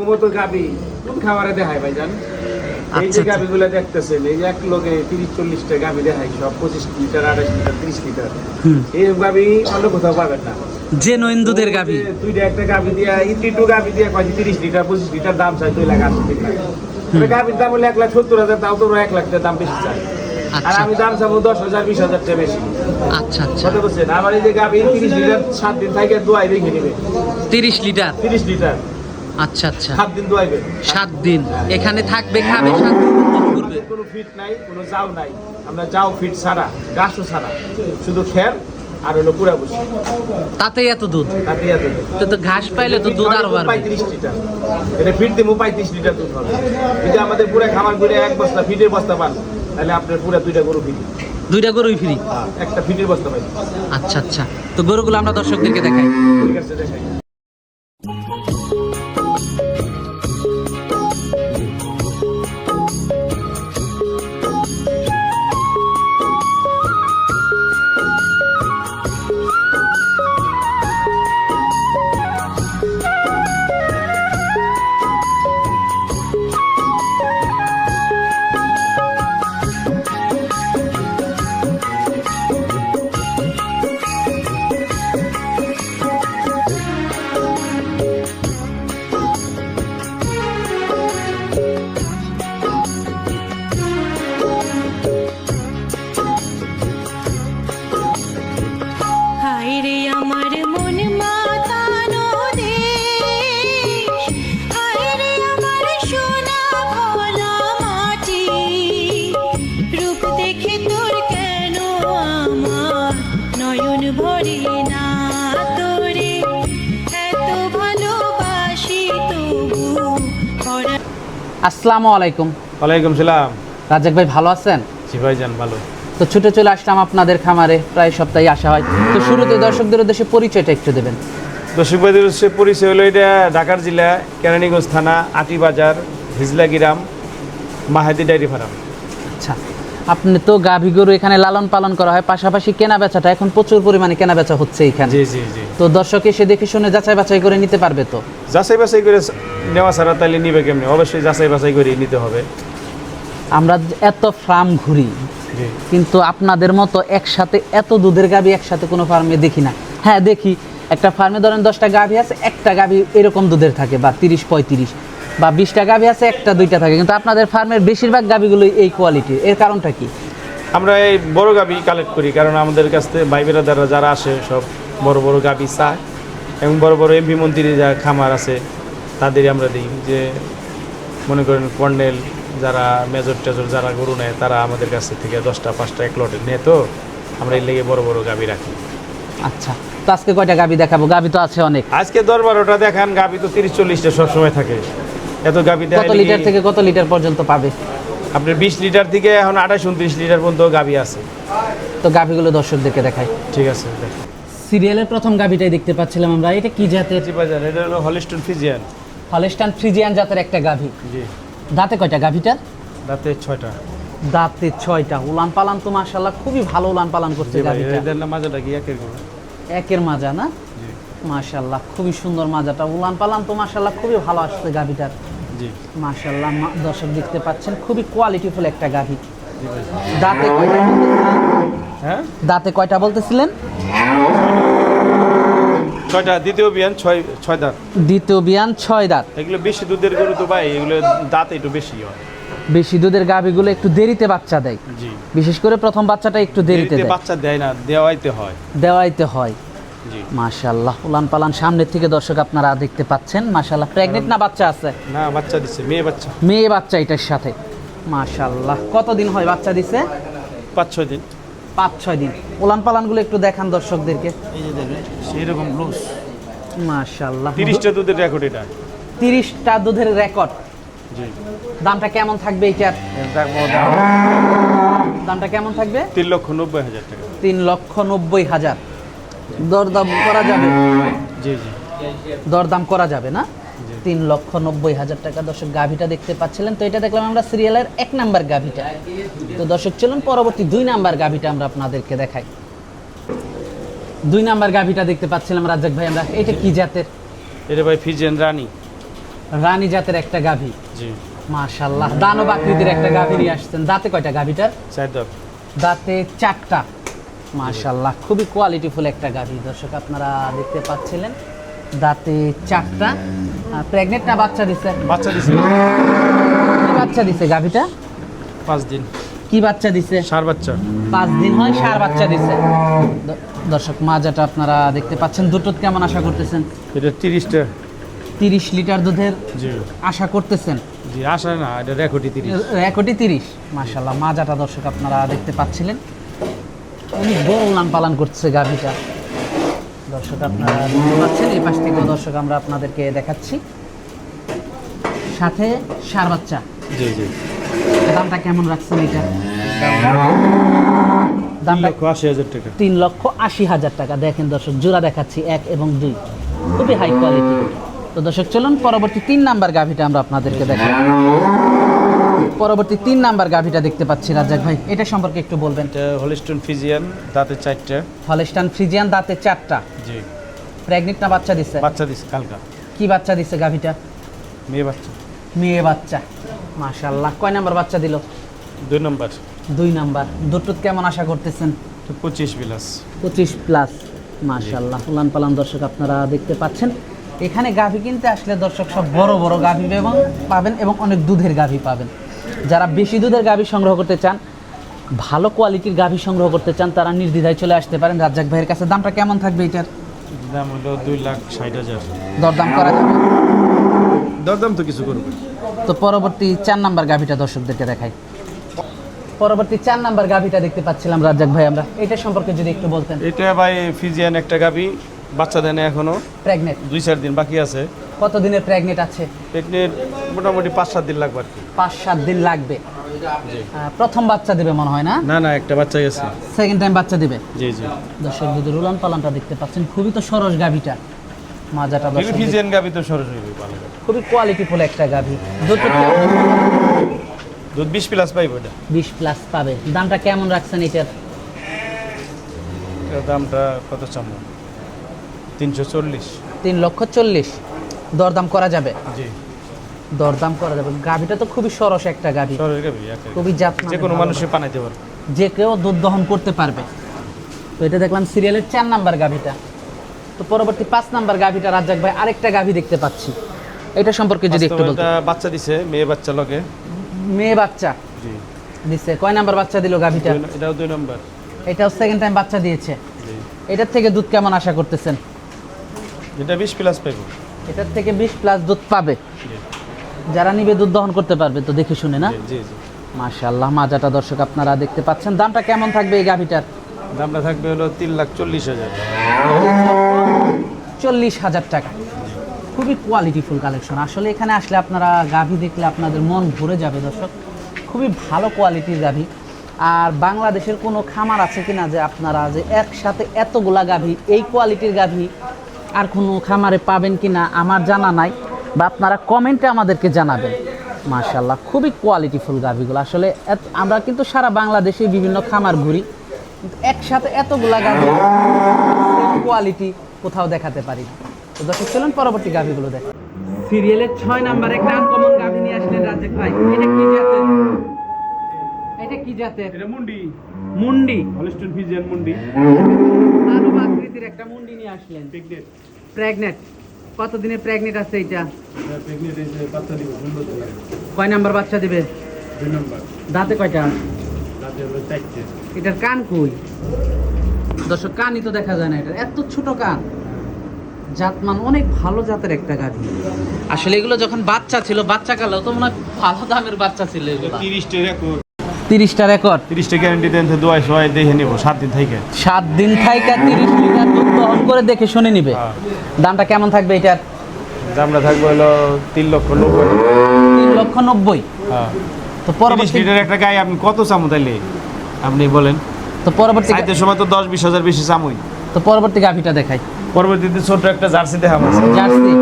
মতো গাবি কোন খাবারে দেখায় ভাই জান এই আচ্ছা, যে আচ্ছা। গাবিগুলো দেখতেছেন এই এক লোকে তিরিশ চল্লিশটা গাবি দেখায় সব পঁচিশ লিটার আড়াইশ লিটার ত্রিশ লিটার। এই গাবি অন্য কোথাও পাবেন না। জেনুইন দুধের ওই দুইটা একটা গাবি দিয়া ইতি টু গাবি দিয়া কয় তিরিশ লিটার পঁচিশ লিটার দাম চাই দুই লাখ আশি লিটার গাবির দাম হলে এক লাখ সত্তর হাজার তাও তোমরা এক লাখ দাম বেশি চাই আর আচ্ছা। আমি দাম চাবো দশ হাজার বিশ হাজার টাকা বেশি। আচ্ছা আচ্ছা। কত বলছেন? আমার এই যে গাবি তিরিশ লিটার সাত দিন থাকে দোয়াই রেখে নেবে। তিরিশ লিটার? তিরিশ লিটার। আচ্ছা আচ্ছা। সাত দিন দোয়াইবে সাত দিন। এখানে থাকবে খাবে সাত দিন করবে কোনো ফিট নাই কোনো যাও নাই। আমরা যাও ফিট ছাড়া গাছও ছাড়া। শুধু খের আর হলো পুরা বসি তাতেই এত দুধ? তাতে এত তো তো ঘাস পাইলে তো দুধ আরও বাড়বে। পঁয়ত্রিশ লিটার। এটা ফিট দিব পঁয়ত্রিশ লিটার দুধ হবে। যদি আমাদের পুরা খামার করে এক বস্তা ফিটের বস্তা পান তাহলে আপনার পুরা দুইটা গরু ফিট দুইটা গরুই ফ্রি? একটা ফিটের বস্তা পাই। আচ্ছা আচ্ছা। তো গরুগুলো আমরা দর্শকদেরকে দেখাই। ঠিক আছে দেখাই। আসসালামু আলাইকুম। ওয়ালাইকুম সালাম। রাজাক ভাই ভালো আছেন? জি ভাইজান ভালো। তো ছুটে চলে আসলাম আপনাদের খামারে প্রায় সপ্তাহে আসা হয়। তো শুরুতে দর্শকদের উদ্দেশ্যে পরিচয়টা একটু দেবেন। দর্শক ভাইদের উদ্দেশ্যে পরিচয় হলো এটা ঢাকার জেলা কেরানীগঞ্জ থানা আটি বাজার হিজলা গ্রাম মাহাদি ডায়েরি ফার্ম। আচ্ছা। আপনি তো গাভী গরু এখানে লালন পালন করা হয় পাশাপাশি কেনা বেচাটা এখন প্রচুর পরিমাণে কেনা বেচা হচ্ছে এখানে। জি জি জি। তো দর্শক এসে দেখে শুনে যাচাই বাছাই করে নিতে পারবে তো? যাচাই বাছাই করে নেওয়া ছাড়া তাহলে নিবে কেমনি? অবশ্যই যাচাই বাছাই করে নিতে হবে। আমরা এত ফার্ম ঘুরি জি। কিন্তু আপনাদের মতো একসাথে এত দুধের গাভী একসাথে কোনো ফার্মে দেখি না। হ্যাঁ দেখি। একটা ফার্মে ধরেন দশটা গাভী আছে একটা গাভী এরকম দুধের থাকে বা তিরিশ পঁয়ত্রিশ। বা বিশটা গাভী আছে একটা দুইটা থাকে। কিন্তু আপনাদের ফার্মের বেশিরভাগ গাভীগুলোই এই কোয়ালিটির এর। কারণটা কি? আমরা এই বড় গাবি কালেক্ট করি কারণ আমাদের কাছ থেকে ভাই বেড়াদাররা যারা আসে সব বড় বড় গাবি চায়। এবং বড় বড় এমপি মন্ত্রী যা খামার আছে তাদেরই আমরা দিই। যে মনে করেন কর্নেল যারা মেজর টেজর যারা গরু নেয় তারা আমাদের কাছ থেকে দশটা পাঁচটা এক লটে নেয় তো। আমরা এই লেগে বড় বড় গাবি রাখি। আচ্ছা তো আজকে কয়টা গাভী দেখাবো? গাভী তো আছে অনেক। আজকে দশ বারোটা দেখান গাবি তো তিরিশ চল্লিশটা সবসময় থাকে। এত গাবি কত লিটার থেকে কত লিটার পর্যন্ত পাবে? আপনার বিশ লিটার থেকে এখন আঠাশ উনত্রিশ লিটার পর্যন্ত গাবি আছে। তো গাভীগুলো দর্শকদেরকে দেখাই। ঠিক আছে সিরিয়ালের প্রথম গাভীটাই দেখতে পাচ্ছিলাম আমরা। এটা কি জাতের? জি বাজার এটা হলো হলিস্টন ফিজিয়ান হলেস্টান ফ্রিজিয়ান জাতের একটা গাভী। জি। দাঁতে কয়টা গাভীটার রাতে ছয়টা। দাঁতে ছয়টা। উলান পালান তো মাশাল্লাহ খুবই ভালো উলান পালান করছে গাভীটা। মাজাটা কি একের করে একের মাজা না? জি। মাশাল্লাহ খুবই সুন্দর মাজাটা উলান পালান তো মাশাল্লাহ খুবই ভালো আসছে গাভীটার। মাশাল্লাহ মা- দর্শক দেখতে পাচ্ছেন খুবই কোয়ালিটিফুল একটা গাভী। দাঁতে কয়টা হ্যাঁ? দাঁতে কয়টা বলতেছিলেন? ছয়টা দ্বিতীয় বিয়ান ছয় ছয় দাঁত। দ্বিতীয় বিয়ান ছয় দাঁত। এগুলো বেশি দুধের গরু তো ভাই এগুলো দাঁত একটু বেশি হয়। বেশি দুধের গাভীগুলো একটু দেরিতে বাচ্চা দেয়। বিশেষ করে প্রথম বাচ্চাটা একটু দেরিতে দেরিতে দেয়। বাচ্চা দেয় না দেওয়াইতে হয়। দেওয়াইতে হয়। জি। মাশাল্লাহ উলান পালান সামনের থেকে দর্শক আপনারা দেখতে পাচ্ছেন। মাশাল্লাহ প্রেগনেন্ট না বাচ্চা আছে? না বাচ্চা দিচ্ছে মেয়ে বাচ্চা। মেয়ে বাচ্চা এটার সাথে। মাশাল্লাহ কতদিন হয় বাচ্চা দিছে? পাঁচ ছয় দিন। পাঁচ ছয় দিন। উলান পালানগুলো একটু দেখান দর্শকদেরকে। এই যে দেখেন সেই রকম লুজ মাশাল্লাহ তিরিশটা দুধের রেকর্ড এটা। তিরিশটা দুধের রেকর্ড জি। দামটা কেমন থাকবে এইটার দামটা কেমন থাকবে? তিন লক্ষ নব্বই হাজার টাকা। তিন লক্ষ নব্বই হাজার। দরদাম করা যাবে? জি জি। দরদাম করা যাবে না? তিন লক্ষ নব্বই হাজার টাকা। দর্শক গাভিটা দেখতে পাচ্ছিলেন তো এটা দেখলাম আমরা সিরিয়ালের এক নাম্বার গাভিটা। তো দর্শক চলুন পরবর্তী দুই নাম্বার গাভিটা আমরা আপনাদেরকে দেখাই। দুই নাম্বার গাভিটা দেখতে পাচ্ছিলাম রাজ্জাক ভাই আমরা। এটা কি জাতের? এটা ভাই ফিজিয়ান রানী। রানী জাতের একটা গাভী। জি। মাশাল্লাহ দানব আকৃতির একটা গাভী নিয়ে আসছেন। দাঁতে কয়টা গাভীটার? চার দাঁত। দাঁতে চারটা। মাশাল্লাহ খুবই কোয়ালিটিফুল একটা গাভী দর্শক আপনারা দেখতে পাচ্ছিলেন দাঁতে চারটা। প্রেগনেন্ট না বাচ্চা দিছে? বাচ্চা দিছে। কি বাচ্চা দিছে গাভীটা? পাঁচ দিন। কি বাচ্চা দিছে? সার বাচ্চা। পাঁচ দিন হয় সার বাচ্চা দিছে। দর্শক মাজাটা আপনারা দেখতে পাচ্ছেন। দুটো কেমন আশা করতেছেন? এটা তিরিশটা। তিরিশ লিটার দুধের জি। আশা করতেছেন? জি আশা না এটা রেকর্ডই তিরিশ। কোটি তিরিশ। মাশাল্লাহ মাজাটা দর্শক আপনারা দেখতে পাচ্ছিলেন। অনেক বড় উলান পালন করছে গাভীটা। দর্শক আপনারা দেখতে পাচ্ছেন এই পাশ থেকেও দর্শক আমরা আপনাদেরকে দেখাচ্ছি। সাথে সার বাচ্চা। জি জি। দামটা কেমন রাখছেন এটা? দামটা আশি হাজার টাকা। তিন লক্ষ আশি হাজার টাকা। দেখেন দর্শক জোড়া দেখাচ্ছি এক এবং দুই। খুবই হাই কোয়ালিটি তো দর্শক চলুন পরবর্তী তিন নাম্বার গাভিটা আমরা আপনাদেরকে দেখাই। পরবর্তী তিন নাম্বার গাভিটা দেখতে পাচ্ছি রাজাক ভাই। এটা সম্পর্কে একটু বলবেন। এটা হলিস্টন ফিজিয়ান দাঁতে চারটা। হলেস্টান ফ্রিজিয়ান দাঁতে চারটা। জি। প্রেগনেন্ট না বাচ্চা দিচ্ছে বাচ্চা দিছে কালকা। কি বাচ্চা দিচ্ছে গাভিটা? মেয়ে বাচ্চা। মেয়ে বাচ্চা। মাশাল্লাহ কয় নাম্বার বাচ্চা দিল? দুই নম্বর। দুই নাম্বার। দুটোত কেমন আশা করতেছেন? পঁচিশ বিলাস পঁচিশ প্লাস। মাশাল্লাহ উলান পালান দর্শক আপনারা দেখতে পাচ্ছেন। এখানে গাভী কিনতে আসলে দর্শক সব বড় বড় গাভী এবং পাবেন এবং অনেক দুধের গাভী পাবেন। যারা বেশি দুধের গাভী সংগ্রহ করতে চান ভালো কোয়ালিটির গাভী সংগ্রহ করতে চান তারা নির্দ্বিধায় চলে আসতে পারেন। রাজ্জাক ভাইয়ের কাছে দামটা কেমন থাকবে এটার? দাম হলো দুই লাখ ষাট হাজার। দরদাম করা যাবে? দরদাম তো কিছু করবে। তো পরবর্তী চার নাম্বার গাভীটা দর্শকদেরকে দেখাই। পরবর্তী চার নাম্বার গাভীটা দেখতে পাচ্ছিলাম রাজ্জাক ভাই আমরা। এটা সম্পর্কে যদি একটু বলতেন। এটা ভাই ফিজিয়ান একটা গাবি বাচ্চা দেয় না এখনও। প্রেগনেন্ট দুই চার দিন বাকি আছে। কত দিনের প্রেগনেন্ট আছে? প্রেগনেন্ট মোটামুটি পাঁচ সাত দিন লাগবে আর কি। পাঁচ সাত দিন লাগবে। প্রথম বাচ্চা দিবে মনে হয় না? না না একটা বাচ্চা গেছে। সেকেন্ড টাইম বাচ্চা দিবে? জি জি। দর্শক যদি রুলান পালানটা দেখতে পাচ্ছেন খুবই তো সরস গাভিটা। মাজাটা দর্শক ফিজিয়ান গাবি তো ভালো গাভী। খুবই কোয়ালিটিফুল একটা গাভি। দুধ দুধ বিশ প্লাস পাইব এটা। বিশ প্লাস পাবে। দামটা কেমন রাখছেন এটার? এটার দামটা কত চাম তিনশো চল্লিশ। তিন লক্ষ চল্লিশ। দরদাম করা যাবে? জি। দরদাম করা যাবে। গাভিটা তো খুবই সরস একটা গাভি। খুবই জাত যে কোনো মানুষে পানাইতে পারবে যে কেউ দুধ দহন করতে পারবে। তো এটা দেখলাম সিরিয়ালের চার নাম্বার গাভিটা। তো পরবর্তী পাঁচ নাম্বার গাভিটা রাজ্জাক ভাই আরেকটা গাভি দেখতে পাচ্ছি। এটা সম্পর্কে যদি একটু বলতে এটা বাচ্চা দিছে মেয়ে বাচ্চা লগে। মেয়ে বাচ্চা জি। দিচ্ছে কয় নাম্বার বাচ্চা দিল গাভিটা? এটাও দুই নম্বর। এটাও সেকেন্ড টাইম বাচ্চা দিয়েছে। জি। এটার থেকে দুধ কেমন আশা করতেছেন? এটা বিশ প্লাস পাইব। এটার থেকে বিশ প্লাস দুধ পাবে। জি। যারা নিবে দুধ দহন করতে পারবে তো দেখে শুনে না? জি, জি জি। মাশাল্লাহ মাজাটা দর্শক আপনারা দেখতে পাচ্ছেন। দামটা কেমন থাকবে এই গাভিটার? দামটা থাকবে হলো তিন লাখ চল্লিশ হাজার। চল্লিশ হাজার টাকা। খুবই কোয়ালিটিফুল কালেকশন আসলে এখানে আসলে আপনারা গাভি দেখলে আপনাদের মন ভরে যাবে দর্শক। খুবই ভালো কোয়ালিটির গাভী। আর বাংলাদেশের কোনো খামার আছে কি না যে আপনারা যে একসাথে এতগুলা গাভী এই কোয়ালিটির গাভী আর কোনো খামারে পাবেন কিনা আমার জানা নাই। বা আপনারা কমেন্টে আমাদেরকে জানাবেন। মাশাল্লাহ খুবই কোয়ালিটিফুল গাভীগুলো। আসলে আমরা কিন্তু সারা বাংলাদেশে বিভিন্ন খামার ঘুরি কিন্তু একসাথে এতগুলা গাভী কোয়ালিটি কোথাও দেখাতে পারি। তো দর্শক চলুন পরবর্তী গাভিগুলো দেখ। সিরিয়ালের ছয় নাম্বার একটা আনকমন গাভি নিয়ে আসলেন রাজ্জাক ভাই। এটা কি জাতের? এটা কি জাতের? এটা মুন্ডি। মুন্ডি। হলিস্টন ফিজিয়ান মুন্ডি। আরও আকৃতির একটা মুন্ডি নিয়ে আসলেন। প্রেগনেন্ট প্রেগনেন্ট কত দিনের প্রেগনেন্ট আছে এটা সুন্দর কয় নাম্বার বাচ্চা দিবে? দুই নম্বর। দাঁতে কয়টা? এটার কান কই? দর্শক কানই তো দেখা যায় না এটা এত ছোট কান। জাতমান অনেক ভালো জাতের একটা গাড়ি আসলে এগুলো যখন বাচ্চা ছিল বাচ্চা কালেও তো মনে হয় ভালো দামের বাচ্চা ছিল এগুলো। তিরিশটা রেকর্ড তিরিশটা রেকর্ড তিরিশটা গ্যারান্টি দেন দোয়াই দেখে নিবো সাত দিন থেকে। সাত দিন থাইকা তিরিশ লিটার দুধ করে দেখে শুনে নিবে। হ্যাঁ। দামটা কেমন থাকবে এটার? দামটা থাকবে হলো তিন লক্ষ নব্বই। তিন লক্ষ নব্বই? হ্যাঁ। তো পরবর্তী লিটার একটা গায়ে আপনি কত চামো তাইলে? আপনি বলেন। তো পরবর্তী চাইতে সময় তো দশ বিশ হাজার বেশি চামুই। তো পরবর্তী গাভিটা দেখাই। পরবর্তীতে ছোট একটা জার্সি দেখা আমার জার্সি।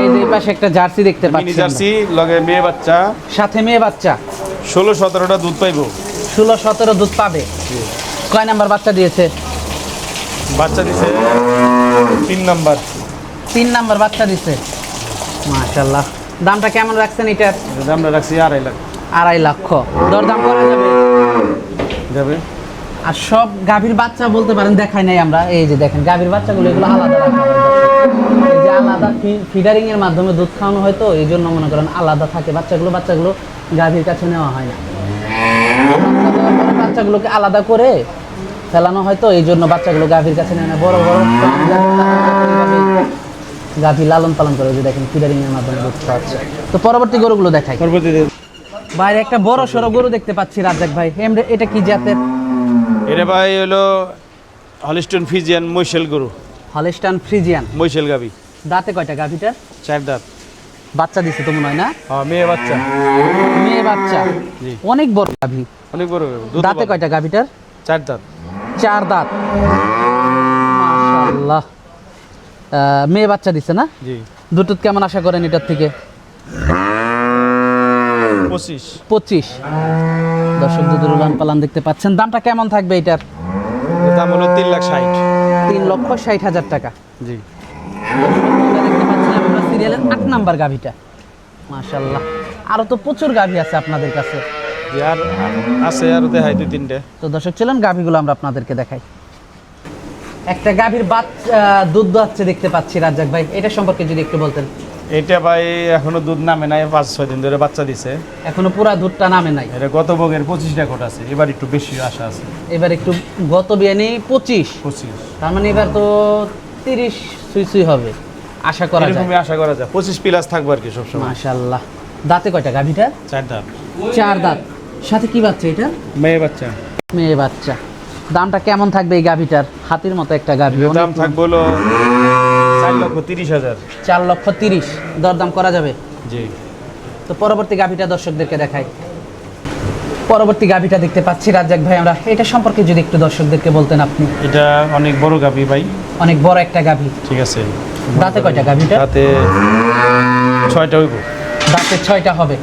এই যে পাশে একটা জার্সি দেখতে মিনি পাচ্ছি আমরা। জার্সি লগে মেয়ে বাচ্চা। সাথে মেয়ে বাচ্চা। ষোলো সতেরোটা দুধ পাইবো। ষোলো সতেরো দুধ পাবে। কয় নাম্বার বাচ্চা দিয়েছে? বাচ্চা দিছে। তিন নাম্বার। তিন নাম্বার বাচ্চা দিছে। মাশাল্লাহ দামটা কেমন রাখছেন এটার? এটা আমরা রাখছি আড়াই লাখ। আড়াই লক্ষ। দরদাম করা যাবে? যাবে। আর সব গাভীর বাচ্চা বলতে পারেন দেখাই নাই আমরা। এই যে দেখেন গাভীর বাচ্চাগুলো এগুলো আলাদা এই যে আলাদা ফিডারিং এর মাধ্যমে দুধ খাওয়ানো হয় তো এই জন্য মনে করেন আলাদা থাকে। বাচ্চাগুলো বাচ্চাগুলো গাভীর কাছে নেওয়া হয় না। বাচ্চাগুলোকে আলাদা করে ফেলানো হয় তো এই জন্য বাচ্চাগুলো গাভীর কাছে নেয় না বড় বড় গাভী লালন পালন করে যে দেখেন ফিডারিং এর মাধ্যমে তো পরবর্তী গরুগুলো দেখাই বাইরে একটা বড় সড়ো গরু দেখতে পাচ্ছি রাজ্জাক ভাই এটা কি জাতের এটা ভাই হলো হলিস্টন ফিজিয়ান মৈশেল গরু হলিস্টান ফ্রিজিয়ান মৈশেল গাভী দাঁতে কয়টা গাভিটার চার দাঁত বাচ্চা দিছে তো মনে হয় না হ্যাঁ মেয়ে বাচ্চা মেয়ে বাচ্চা। অনেক বড় গাভি অনেক বড় দাঁতে কয়টা গাভীটার চার দাঁত চার দাঁত। মাশাআল্লাহ। মেয়ে বাচ্চা দিছে না? দুটোত কেমন আশা করেন এটার থেকে? পঁচিশ। পঁচিশ। দর্শক দুধের উলান পালান দেখতে পাচ্ছেন। দামটা কেমন থাকবে এটার? দাম হলো তিন লাখ ষাট। তিন লক্ষ ষাট হাজার টাকা। জি। সিরিয়ালের আট নাম্বার গাভিটা। মাশাল্লাহ আরও তো প্রচুর গাভি আছে আপনাদের কাছে। আর আছে আর দেখাই দুই তিনটে। তো দর্শক গাভিগুলো আমরা আপনাদেরকে দেখাই। একটা গাভীর বাচ্চা দুধ দোয়াচ্ছে দেখতে পাচ্ছি রাজ্জাক ভাই। এটা সম্পর্কে যদি একটু বলতেন। এটা ভাই এখনও দুধ নামে নাই পাঁচ ছয় দিন ধরে বাচ্চা দিছে। এখনও পুরা দুধটা নামে নাই। এটা গত রেকর্ড আছে এবার একটু বেশি আশা আছে। এবার একটু গত বিয়ানি পঁচিশ। পঁচিশ। তার মানে এবার তো তিরিশ সুই সুই হবে। আশা করা যায়। আশা করা যায়। পঁচিশ প্লাস থাকবে আর কি সবসময়। মাশাল্লাহ দাঁতে কয়টা গাভীটা? চার দাঁত। চার দাঁত। সাথে কি বাচ্চা এটা? মেয়ে বাচ্চা। মেয়ে বাচ্চা। দামটা কেমন থাকবে এই গাভীটার? হাতির মতো একটা গাভী। দাম থাকবে হলো চার লক্ষ তিরিশ হাজার। চার লক্ষ তিরিশ। দরদাম করা যাবে? জি। তো পরবর্তী গাভীটা দর্শকদেরকে দেখাই। পরবর্তী গাভীটা দেখতে পাচ্ছি রাজ্জাক ভাই আমরা। এটা সম্পর্কে যদি একটু দর্শকদেরকে বলতেন আপনি। এটা অনেক বড় গাভি ভাই। অনেক বড় একটা গাভী। ঠিক আছে। দাঁতে কয়টা গাভীটা? তাতে ছয়টা হইব। দাঁতে ছয়টা হবে।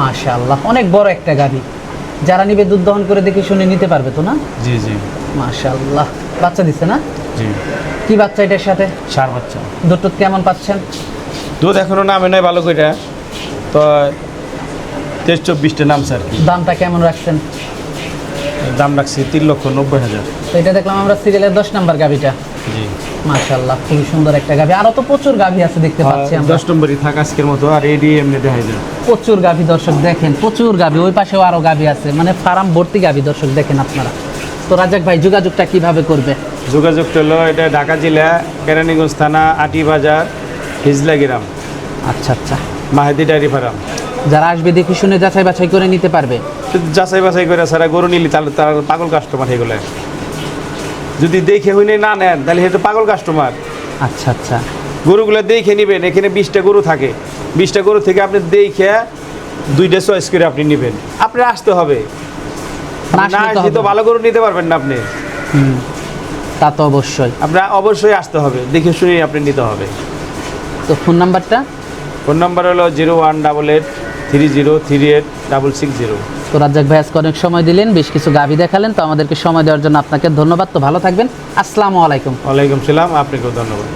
মাশাআল্লাহ অনেক বড় একটা গাভী যারা নিবে দুধ দহন করে দেখে শুনে নিতে পারবে তো না? জি জি। মাশাআল্লাহ বাচ্চা দিচ্ছে না? জি। কি বাচ্চা এটার সাথে? সার বাচ্চা। দুধ টুধ কেমন পাচ্ছেন? দুধ এখনও নামে নাই ভালো করে তো তেইশ চব্বিশটা নামছে আর কি। দামটা কেমন রাখছেন? দাম রাখছি তিন লক্ষ নব্বই হাজার। তো এটা দেখলাম আমরা সিরিয়ালের দশ নাম্বার গাভীটা জি। মাশাআল্লাহ খুবই সুন্দর একটা গাভী আরও তো প্রচুর গাভী আছে দেখতে পাচ্ছি আমরা। দশ নম্বরই থাক আজকের মতো আর এডি এমনি দেখাই যায়। প্রচুর গাভী দর্শক দেখেন প্রচুর গাভী ওই পাশেও আরও গাভী আছে মানে ফার্ম ভর্তি গাভী দর্শক দেখেন আপনারা। তো রাজাক ভাই যোগাযোগটা কীভাবে করবে? যোগাযোগ হলো এটা ঢাকা জেলা কেরানীগঞ্জ থানা আটি বাজার হিজলা গ্রাম। আচ্ছা আচ্ছা। Mahedi dairy farm. যারা আসবে দেখে শুনে যাচাই বাছাই করে নিতে পারবে? যাচাই বাছাই করে সারা গরু নিলি তাহলে তার পাগল কাস্টমার এগুলো। যদি দেখে হইলে না নেন তাহলে সে পাগল কাস্টমার আচ্ছা আচ্ছা। গরুগুলো দেখে নেবেন এখানে বিশটা গরু থাকে। বিশটা গরু থেকে আপনি দেখে দুইটা চয়েস করে আপনি নেবেন। আপনি আসতে হবে। না আসলে তো। ভালো গরু নিতে পারবেন না আপনি। হুম, তা তো অবশ্যই। আপনার অবশ্যই আসতে হবে। দেখে শুনে আপনি নিতে হবে। তো ফোন নাম্বারটা? ফোন নাম্বার হলো zero one double eight three zero three eight double six zero. তো রাজ্জাক ভাই আজকে অনেক সময় দিলেন বেশ কিছু গাভী দেখালেন তো আমাদেরকে সময় দেওয়ার জন্য আপনাকে ধন্যবাদ। তো ভালো থাকবেন। আসসালামু আলাইকুম। ওয়ালাইকুম সালাম আপনাকেও ধন্যবাদ।